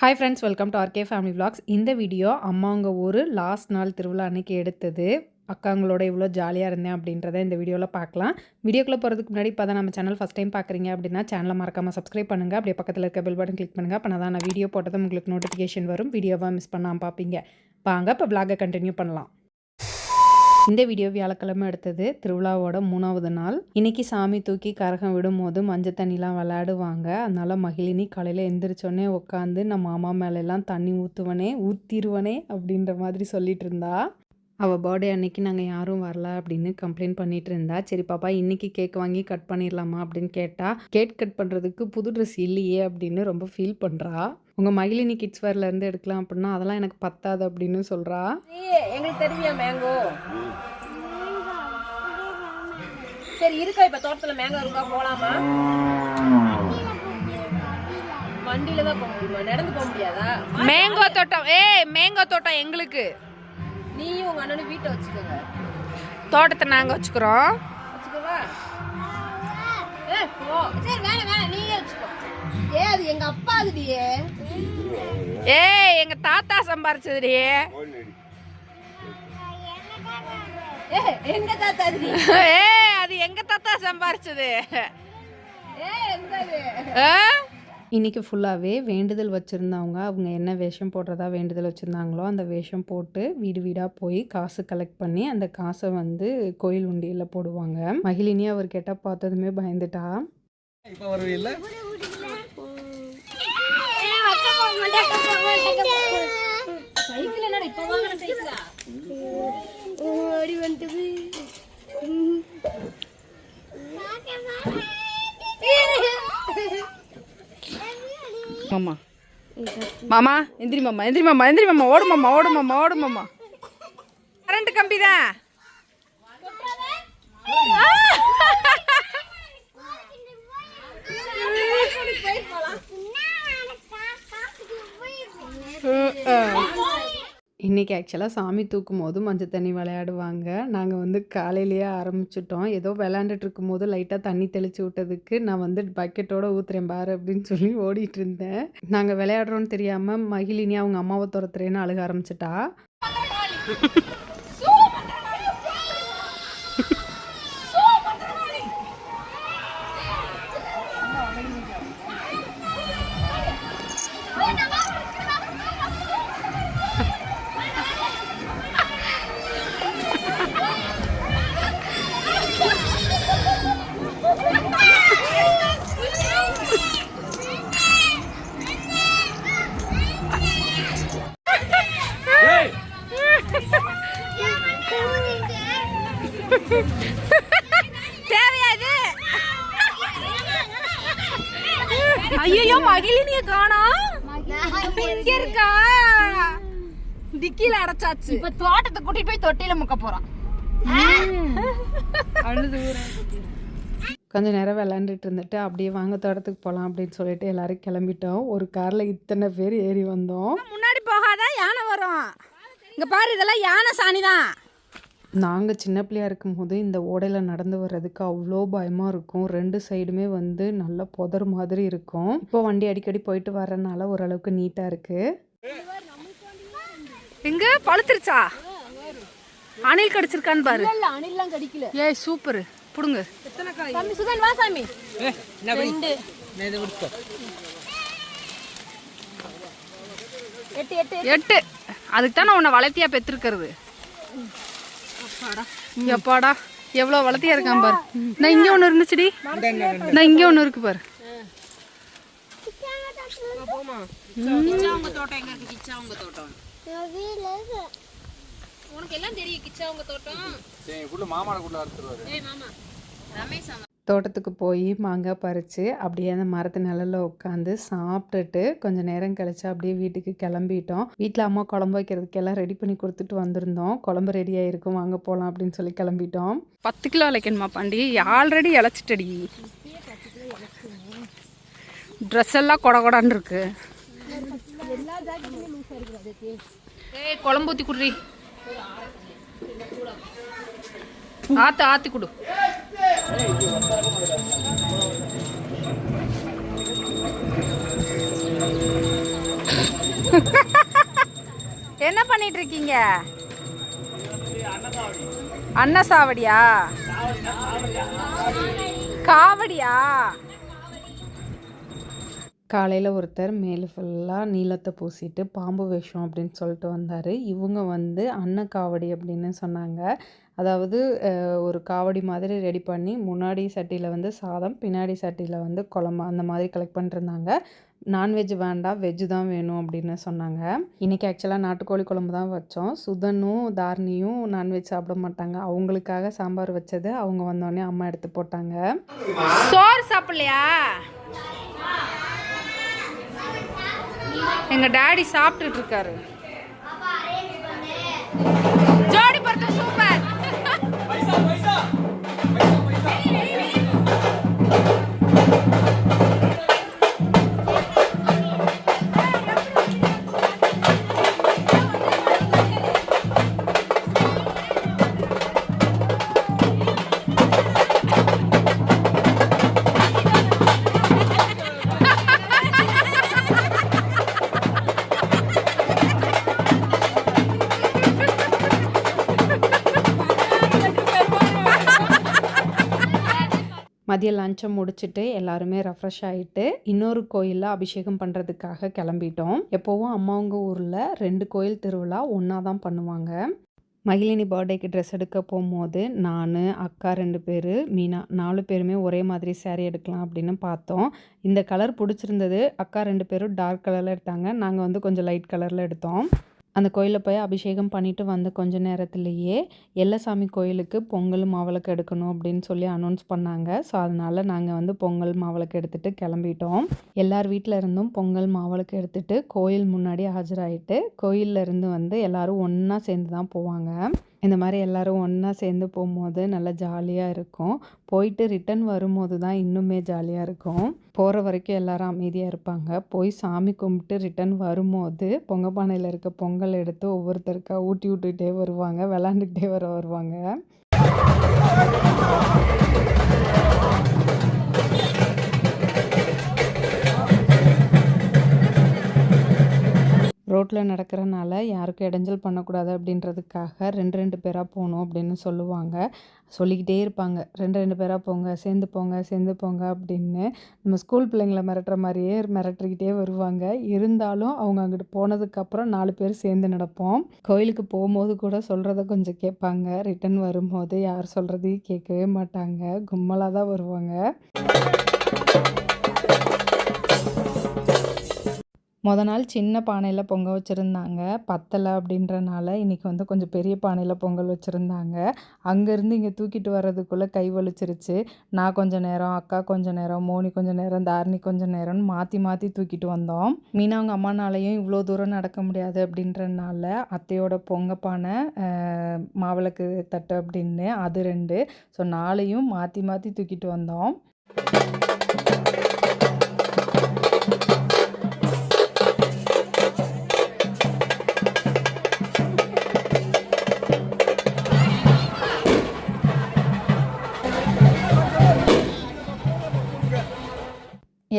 Hi friends welcome to RK family vlogs இந்த video அம்மாங்க ஊர் லாஸ்ட் நாள் திருவிழா அன்றைக்கி எடுத்தது. அக்காங்களோட இவ்வளோ ஜாலியாக இருந்தேன் அப்படின்றத இந்த வீடியோவில் பார்க்கலாம். வீடியோக்குள்ளே போகிறதுக்கு முன்னாடி இப்போ தான் நம்ம சேனல் ஃபஸ்ட் டைம் பார்க்குறீங்க அப்படின்னா சேனலை மறக்காமல் சப்ஸ்கிரைப் பண்ணுங்கள் அப்படியே பக்கத்தில் இருக்க பெல் பட்டன் கிளிக் பண்ணுங்கள் அப்போ நான் வீடியோ போட்டதும் உங்களுக்கு நோட்டிஃபிகேஷன் வரும். வீடியோவாக மிஸ் பண்ணாமல் பார்ப்பீங்க. வாங்க இப்போ விளாகை கண்டினியூ பண்ணலாம். இந்த வீடியோ வியாழக்கிழமை எடுத்தது திருவிழாவோட மூணாவது நாள். இன்னைக்கு சாமி தூக்கி கரகம் விடும் போது மஞ்சள் தண்ணிலாம் விளையாடுவாங்க. அதனால மகிழினி காலையில் எந்திரிச்சோடனே உட்காந்து நம்ம மாமா மேலெல்லாம் தண்ணி ஊற்றுவனே ஊற்றிடுவனே அப்படின்ற மாதிரி சொல்லிட்டு இருந்தா. அவள் பர்த்டே அன்னைக்கு நாங்கள் யாரும் வரல அப்படின்னு கம்ப்ளைண்ட் பண்ணிட்டு இருந்தா. சரி பாப்பா இன்னைக்கு கேக் வாங்கி கட் பண்ணிடலாமா அப்படின்னு கேட்டா கேக் கட் பண்ணுறதுக்கு புது ட்ரெஸ் இல்லையே அப்படின்னு ரொம்ப ஃபீல் பண்ணுறா உங்கள் மகிழினி கிட்ஸ் இருந்து எடுக்கலாம் அப்படின்னா அதெல்லாம் எனக்கு பத்தாது அப்படின்னு சொல்கிறா ஏய், எங்களுக்கு தெரியுமா மேங்கோ சரி இருக்கா இப்ப தோட்டத்துல மேங்கோ இருக்கா? போலாமா? வண்டியில தான் போக முடியுமா? நடந்து போக முடியாதா? மேங்கோ தோட்டம். ஏய் மேங்கோ தோட்டம் எங்களுக்கு. நீயும் உங்க அண்ணனும் வீட்டை வச்சுக்கோங்க. தோட்டத்தை நாங்கள் வச்சுக்கிறோம். வச்சுக்கோவா? ஏ போ. சரி வேணாம் வேணாம் நீயே வச்சுக்கோ. ஏ அது எங்க அப்பா அதுடியே. ஏய் எங்க தாத்தா சம்பாரிச்சதுடி. ஏ எங்க தாத்தா ஏய் அது எங்க தாத்தா சம்பாரிச்சது? ஏ ஆ? இன்னைக்கு ஃபுல்லாகவே வேண்டுதல் வச்சுருந்தவங்க அவங்க என்ன வேஷம் போடுறதா வேண்டுதல் வச்சுருந்தாங்களோ அந்த வேஷம் போட்டு வீடு வீடாக போய் காசு கலெக்ட் பண்ணி அந்த காசை வந்து கோயில் உண்டியலில் போடுவாங்க. மகிழினி அவர் கேட்ட பார்த்ததுமே பயந்துட்டா. இப்போ வருவீல்ல சைக்கிளா மாமா. மாமா எந்திரி மாமா எந்திரி மாமா எந்திரி மாமா ஓடு மாமா ஓடு மாமா ஓடு மாமா. கரண்ட் கம்பி தான் இன்றைக்கி ஆக்சுவலாக சாமி தூக்கும் போது மஞ்சள் தண்ணி விளையாடுவாங்க. நாங்கள் வந்து காலையிலேயே ஆரம்பிச்சிட்டோம். ஏதோ விளையாண்டுட்டு இருக்கும்போது லைட்டாக தண்ணி தெளித்து விட்டதுக்கு நான் வந்து பக்கெட்டோடு ஊற்றுறேன் பாரு அப்படின்னு சொல்லி ஓடிட்டு இருந்தேன். நாங்கள் விளையாடுறோன்னு தெரியாமல் மகிழினி அவங்க அம்மாவை துரத்துறேன்னு அழுக ஆரம்பிச்சிட்டா. தேவையாது. ஐயோ மகிழினிய காணோம் இங்க இருக்கா? டிக்கில அடைச்சாச்சு. இப்ப தோட்டத்தை கூட்டிட்டு போய் தொட்டில முக்க போறான். கொஞ்ச நேரம் விளையாண்டுட்டு இருந்துட்டு அப்படியே வாங்க தோட்டத்துக்கு போகலாம் அப்படின்னு சொல்லிட்டு எல்லாரும் கிளம்பிட்டோம். ஒரு காரில் இத்தனை பேர் ஏறி வந்தோம். முன்னாடி போகாத யானை வரும். இங்க பாரு இதெல்லாம் யானை சாணி தான் நாங்கள் சின்ன பிள்ளையா இருக்கும்போது இந்த ஓடையில் நடந்து வர்றதுக்கு அவ்வளோ பயமாக இருக்கும். ரெண்டு சைடுமே வந்து நல்ல புதர் மாதிரி இருக்கும். இப்போ வண்டி அடிக்கடி போயிட்டு வரனால ஓரளவுக்கு நீட்டாக இருக்குது எங்க? பழுத்துருச்சா? அணில் கடிச்சிருக்கான்னு பாரு. அணில்லாம் கடிக்கல. ஏய் சூப்பர். புடுங்க. சாமி சுதன் வா சாமி. எட்டு எட்டு எட்டு. அதுக்கு தான் நான் உன்னை வளர்த்தியா பெற்றிருக்கிறது எப்பாடா? எவ்வளோ வளர்த்தியா இருக்கான் பாரு. நான் இங்கே ஒன்று இருந்துச்சுடி. நான் இங்கே ஒன்று இருக்கு பாரு. உனக்கு எல்லாம் தெரியும் கிச்சா உங்க தோட்டம். மாமாட கூட அறுத்துருவாரு ஏய் மாமா. ரமேஷ் தோட்டத்துக்கு போய் மாங்காய் பறித்து அப்படியே அந்த மரத்து நிழல்ல உட்காந்து சாப்பிட்டுட்டு கொஞ்சம் நேரம் கழிச்சு அப்படியே வீட்டுக்கு கிளம்பிட்டோம். வீட்டில் அம்மா குழம்பு வைக்கிறதுக்கு எல்லாம் ரெடி பண்ணி கொடுத்துட்டு வந்திருந்தோம். குழம்பு ரெடியாக இருக்கும் வாங்க போகலாம் அப்படின்னு சொல்லி கிளம்பிட்டோம். பத்து கிலோ இழைக்கணுமா பாண்டி? ஆல்ரெடி இழைச்சிட்டடி ட்ரெஸ் எல்லாம் கொட கொடான்னு இருக்கு. ஏய் குழம்பு ஊற்றி குடுறி. ஆத்து ஆத்தி கொடு. என்ன பண்ணிட்டு இருக்கீங்க அன்னசாவடியா காவடியா? காலையில் ஒருத்தர் மேலே ஃபுல்லாக நீளத்தை பூசிட்டு பாம்பு வேஷம் அப்படின்னு சொல்லிட்டு வந்தார். இவங்க வந்து அன்னக்காவடி அப்படின்னு சொன்னாங்க. அதாவது ஒரு காவடி மாதிரி ரெடி பண்ணி முன்னாடி சட்டியில் வந்து சாதம் பின்னாடி சட்டியில் வந்து குழம்பு அந்த மாதிரி கலெக்ட் பண்ணிருந்தாங்க. நான்வெஜ் வேண்டாம் வெஜ்ஜு தான் வேணும் அப்படின்னு சொன்னாங்க. இன்றைக்கி ஆக்சுவலாக நாட்டுக்கோழி குழம்பு தான் வச்சோம். சுதனும் தாரணியும் நான்வெஜ் சாப்பிட மாட்டாங்க. அவங்களுக்காக சாம்பார் வச்சது அவங்க வந்தோடனே அம்மா எடுத்து போட்டாங்க. சோறு சாப்பிடலையா? எங்கள் டாடி சாப்பிட்டுட்டு இருக்காரு. ஜோடி பொறுத்த சூப்பர் மதியம் லஞ்சம் முடிச்சுட்டு எல்லாருமே ரெஃப்ரெஷ் ஆகிட்டு இன்னொரு கோயிலில் அபிஷேகம் பண்ணுறதுக்காக கிளம்பிட்டோம். எப்போவும் அம்மாவுங்க ஊரில் ரெண்டு கோயில் திருவிழா ஒன்றா தான் பண்ணுவாங்க. மகிழினி பர்த்டேக்கு ட்ரெஸ் எடுக்க போகும்போது நான் அக்கா ரெண்டு பேர் மீனா நாலு பேருமே ஒரே மாதிரி சேரீ எடுக்கலாம் அப்படின்னு பார்த்தோம். இந்த கலர் பிடிச்சிருந்தது. அக்கா ரெண்டு பேரும் டார்க் கலரில் எடுத்தாங்க. நாங்கள் வந்து கொஞ்சம் லைட் கலரில் எடுத்தோம். அந்த கோயிலில் போய் அபிஷேகம் பண்ணிவிட்டு வந்த கொஞ்ச நேரத்துலேயே எல்லசாமி கோயிலுக்கு பொங்கல் மாவிளக்கு எடுக்கணும் அப்படின்னு சொல்லி அனௌன்ஸ் பண்ணாங்க. ஸோ அதனால் நாங்கள் வந்து பொங்கல் மாவிளக்கு எடுத்துகிட்டு கிளம்பிட்டோம். எல்லார் வீட்டில் இருந்தும் பொங்கல் மாவிளக்கு எடுத்துகிட்டு கோயில் முன்னாடி ஆஜராயிட்டு கோயில்ல இருந்து வந்து எல்லோரும் ஒன்றா சேர்ந்து தான் போவாங்க. இந்த மாதிரி எல்லோரும் ஒன்றா சேர்ந்து போகும்போது நல்லா ஜாலியாக இருக்கும். போயிட்டு ரிட்டன் வரும்போது தான் இன்னுமே ஜாலியாக இருக்கும். போகிற வரைக்கும் எல்லோரும் அமைதியாக இருப்பாங்க. போய் சாமி கும்பிட்டு ரிட்டன் வரும்போது பொங்க பானையில் இருக்க பொங்கல் எடுத்து ஒவ்வொருத்தருக்கா ஊட்டி விட்டுக்கிட்டே வருவாங்க விளாண்டுக்கிட்டே வர வருவாங்க. ரோட்டில் நடக்கிறனால யாருக்கும் இடைஞ்சல் பண்ணக்கூடாது அப்படின்றதுக்காக ரெண்டு ரெண்டு பேராக போகணும் அப்படின்னு சொல்லுவாங்க. சொல்லிக்கிட்டே இருப்பாங்க. ரெண்டு ரெண்டு பேராக போங்க சேர்ந்து போங்க சேர்ந்து போங்க அப்படின்னு நம்ம ஸ்கூல் பிள்ளைங்கள மிரட்டுற மாதிரியே மிரட்டிக்கிட்டே வருவாங்க. இருந்தாலும் அவங்க அங்கிட்டு போனதுக்கப்புறம் நாலு பேர் சேர்ந்து நடப்போம். கோயிலுக்கு போகும்போது கூட சொல்கிறத கொஞ்சம் கேட்பாங்க. ரிட்டன் வரும்போது யார் சொல்கிறதையும் கேட்கவே மாட்டாங்க. கும்மலாக தான் வருவாங்க. மொதல் நாள் சின்ன பானையில் பொங்க வச்சுருந்தாங்க. பத்தலை அப்படின்றனால இன்றைக்கி வந்து கொஞ்சம் பெரிய பானையில் பொங்கல் வச்சுருந்தாங்க. அங்கேருந்து இங்கே தூக்கிட்டு வர்றதுக்குள்ளே கை வலிச்சிருச்சு. நான் கொஞ்சம் நேரம் அக்கா கொஞ்சம் நேரம் மோனி கொஞ்சம் நேரம் தாரணி கொஞ்சம் நேரம்னு மாற்றி மாற்றி தூக்கிட்டு வந்தோம். மீனா அவங்க அம்மானாலையும் இவ்வளோ தூரம் நடக்க முடியாது அப்படின்றனால அத்தையோட பொங்க பானை மாவிளக்கு தட்டு அப்படின்னு அது ரெண்டு. ஸோ நாளையும் மாற்றி மாற்றி தூக்கிட்டு வந்தோம்.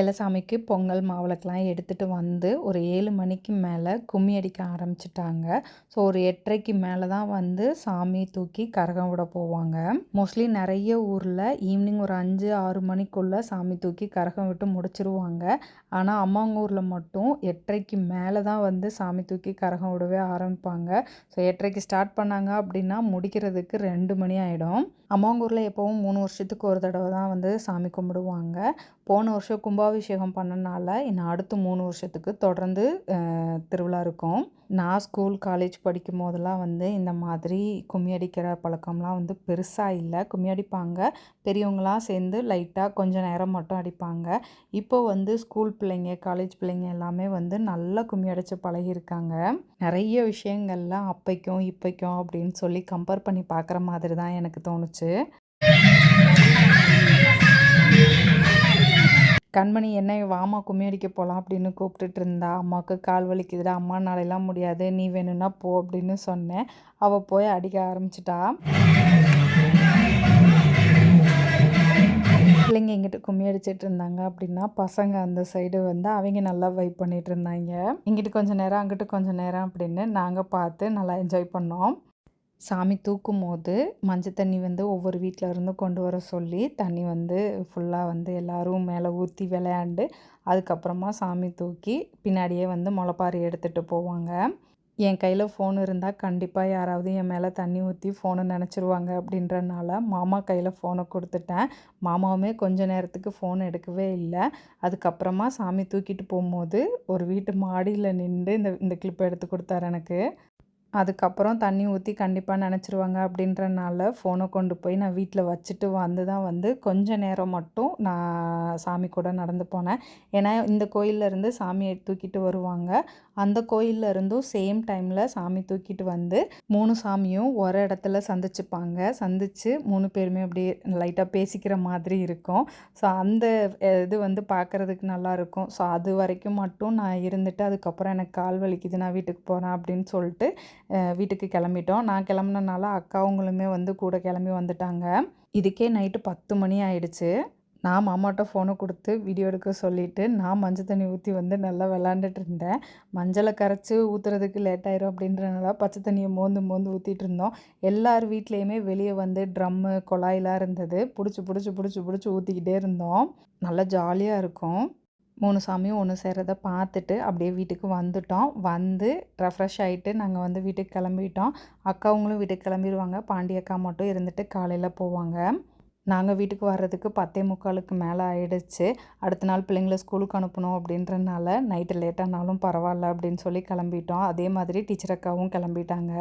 எலசாமிக்கு பொங்கல் மாவிளக்கெலாம் எடுத்துகிட்டு வந்து ஒரு ஏழு மணிக்கு மேலே கும்மி அடிக்க ஆரம்பிச்சிட்டாங்க. ஸோ ஒரு எட்டரைக்கு மேலே தான் வந்து சாமி தூக்கி கரகம் விட போவாங்க. மோஸ்ட்லி நிறைய ஊரில் ஈவினிங் ஒரு அஞ்சு ஆறு மணிக்குள்ளே சாமி தூக்கி கரகம் விட்டு முடிச்சிருவாங்க. ஆனால் அம்மாங்க ஊரில் மட்டும் எட்டரைக்கு மேலே தான் வந்து சாமி தூக்கி கரகம் விடவே ஆரம்பிப்பாங்க. ஸோ எட்டரைக்கு ஸ்டார்ட் பண்ணாங்க அப்படின்னா முடிக்கிறதுக்கு ரெண்டு மணி ஆகிடும் அம்மாங்க ஊரில் எப்போவும் மூணு வருஷத்துக்கு ஒரு தடவை தான் வந்து சாமி கும்பிடுவாங்க. போன வருஷம் கும்பாபிஷேகம் பண்ணனால இன்னும் அடுத்த மூணு வருஷத்துக்கு தொடர்ந்து திருவிழா இருக்கும். நான் ஸ்கூல் காலேஜ் படிக்கும் போதெல்லாம் வந்து இந்த மாதிரி கும்மி அடிக்கிற பழக்கம்லாம் வந்து பெருசாக இல்லை. கும்மி அடிப்பாங்க. பெரியவங்களாம் சேர்ந்து லைட்டாக கொஞ்சம் நேரம் மட்டும் அடிப்பாங்க. இப்போ வந்து ஸ்கூல் பிள்ளைங்க காலேஜ் பிள்ளைங்க எல்லாமே வந்து நல்லா கும்மி அடித்து பழகியிருக்காங்க. நிறைய விஷயங்கள்லாம் அப்பைக்கும் இப்பைக்கும் அப்படின்னு சொல்லி கம்பேர் பண்ணி பார்க்குற மாதிரி தான் எனக்கு தோணுச்சு. கண்மணி என்ன வாமா கும்மி அடிக்க போகலாம் அப்படின்னு கூப்பிட்டுட்டு இருந்தா அம்மாவுக்கு கால் வலிக்குதுடா அம்மா நாளையெல்லாம் முடியாது. நீ வேணும்னா போ அப்படின்னு சொன்னேன். அவள் போய் அடிக்க ஆரம்பிச்சிட்டா. பிள்ளைங்க எங்கிட்ட கும்மி அடிச்சிட்டு இருந்தாங்க அப்படின்னா பசங்க அந்த சைடு வந்து அவங்க நல்லா வைப் பண்ணிட்டு இருந்தாங்க இங்கிட்டு கொஞ்சம் நேரம் அங்கிட்டு கொஞ்சம் நேரம் அப்படின்னு நாங்கள் பார்த்து நல்லா என்ஜாய் பண்ணோம். சாமி தூக்கும் போது மஞ்சள் தண்ணி வந்து ஒவ்வொரு வீட்டில் இருந்து கொண்டு வர சொல்லி தண்ணி வந்து ஃபுல்லாக வந்து எல்லோரும் மேலே ஊற்றி விளையாண்டு அதுக்கப்புறமா சாமி தூக்கி பின்னாடியே வந்து முளைப்பாரி எடுத்துகிட்டு போவாங்க. என் கையில் ஃபோன் இருந்தால் கண்டிப்பாக யாராவது என் மேலே தண்ணி ஊற்றி ஃபோனை நினச்சிருவாங்க அப்படின்றனால மாமா கையில் ஃபோனை கொடுத்துட்டேன். மாமாவுமே கொஞ்ச நேரத்துக்கு ஃபோன் எடுக்கவே இல்லை. அதுக்கப்புறமா சாமி தூக்கிட்டு போகும்போது ஒரு வீட்டு மாடியில் நின்று இந்த இந்த கிளிப்பை எடுத்து கொடுத்தாரு எனக்கு. அதுக்கப்புறம் தண்ணி ஊற்றி கண்டிப்பாக நினச்சிருவாங்க அப்படின்றனால ஃபோனை கொண்டு போய் நான் வீட்டில் வச்சுட்டு வந்து தான் வந்து கொஞ்ச நேரம் மட்டும் நான் சாமி கூட நடந்து போனேன். ஏன்னா இந்த கோயிலேருந்து சாமியை தூக்கிட்டு வருவாங்க. அந்த கோயில்ல இருந்தும் சேம் டைமில் சாமி தூக்கிட்டு வந்து மூணு சாமியும் ஒரு இடத்துல சந்திச்சுப்பாங்க. சந்தித்து மூணு பேருமே அப்படியே லைட்டாக பேசிக்கிற மாதிரி இருக்கும். ஸோ அந்த இது வந்து பார்க்குறதுக்கு நல்லாயிருக்கும் ஸோ அது வரைக்கும் மட்டும் நான் இருந்துட்டு அதுக்கப்புறம் எனக்கு கால் வலிக்குது நான் வீட்டுக்கு போகிறேன் அப்படின்னு சொல்லிட்டு வீட்டுக்கு கிளம்பிட்டோம். நான் கிளம்புனனால அக்காவங்களுமே வந்து கூட கிளம்பி வந்துட்டாங்க. இதுக்கே நைட்டு பத்து மணி ஆயிடுச்சு. நான் மாமாட்ட ஃபோனை கொடுத்து வீடியோ எடுக்க சொல்லிவிட்டு நான் மஞ்சள் தண்ணி ஊற்றி வந்து நல்லா விளாண்டுட்டு இருந்தேன். மஞ்சளை கரைச்சி ஊற்றுறதுக்கு லேட் ஆயிரும் அப்படின்றனால பச்சை தண்ணியை மோந்து மோந்து ஊற்றிட்டு இருந்தோம். எல்லார் வீட்லேயுமே வெளியே வந்து ட்ரம்மு குழாயெலாம் இருந்தது. பிடிச்சி பிடிச்சி பிடிச்சி பிடிச்சி ஊற்றிக்கிட்டே இருந்தோம். நல்லா ஜாலியாக இருக்கும். மூணு சாமியும் ஒன்று சேர்கிறத பார்த்துட்டு அப்படியே வீட்டுக்கு வந்துட்டோம். வந்து ரெஃப்ரெஷ் ஆகிட்டு நாங்கள் வந்து வீட்டுக்கு கிளம்பிட்டோம். அக்காவங்களும் வீட்டுக்கு கிளம்பிடுவாங்க பாண்டி அக்கா மட்டும் இருந்துட்டு காலையில் போவாங்க. நாங்கள் வீட்டுக்கு வர்றதுக்கு பத்தே முக்காலுக்கு மேலே ஆயிடுச்சு. அடுத்த நாள் பிள்ளைங்கள ஸ்கூலுக்கு அனுப்பணும் அப்படின்றனால நைட்டு லேட்டானாலும் பரவாயில்ல அப்படின்னு சொல்லி கிளம்பிட்டோம். அதே மாதிரி டீச்சர் அக்காவும் கிளம்பிட்டாங்க.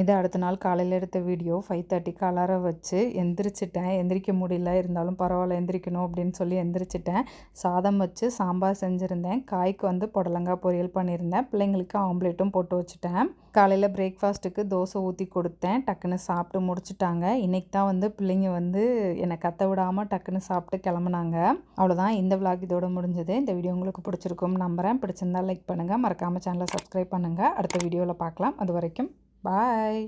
இது அடுத்த நாள் காலையில் எடுத்த வீடியோ ஃபைவ் தேர்ட்டிக்கு அலாரம் வச்சு எந்திரிச்சிட்டேன். எந்திரிக்க முடியல இருந்தாலும் பரவாயில்ல எந்திரிக்கணும் அப்படின்னு சொல்லி எந்திரிச்சிட்டேன். சாதம் வச்சு சாம்பார் செஞ்சுருந்தேன். காய்க்கு வந்து புடலங்காய் பொரியல் பண்ணியிருந்தேன். பிள்ளைங்களுக்கு ஆம்லேட்டும் போட்டு வச்சுட்டேன். காலையில் பிரேக்ஃபாஸ்ட்டுக்கு தோசை ஊற்றி கொடுத்தேன். டக்குன்னு சாப்பிட்டு முடிச்சிட்டாங்க. இன்றைக்கி தான் வந்து பிள்ளைங்க வந்து என்னை கத்த விடாமல் டக்குன்னு சாப்பிட்டு கிளம்புனாங்க. அவ்வளோதான் இந்த விளாக் இதோட முடிஞ்சது. இந்த வீடியோ உங்களுக்கு பிடிச்சிருக்கும்னு நம்புகிறேன் பிடிச்சிருந்தா லைக் பண்ணுங்கள் மறக்காமல் சேனலை சப்ஸ்கிரைப் பண்ணுங்கள் அடுத்த வீடியோவில் பார்க்கலாம். அது வரைக்கும் பாய்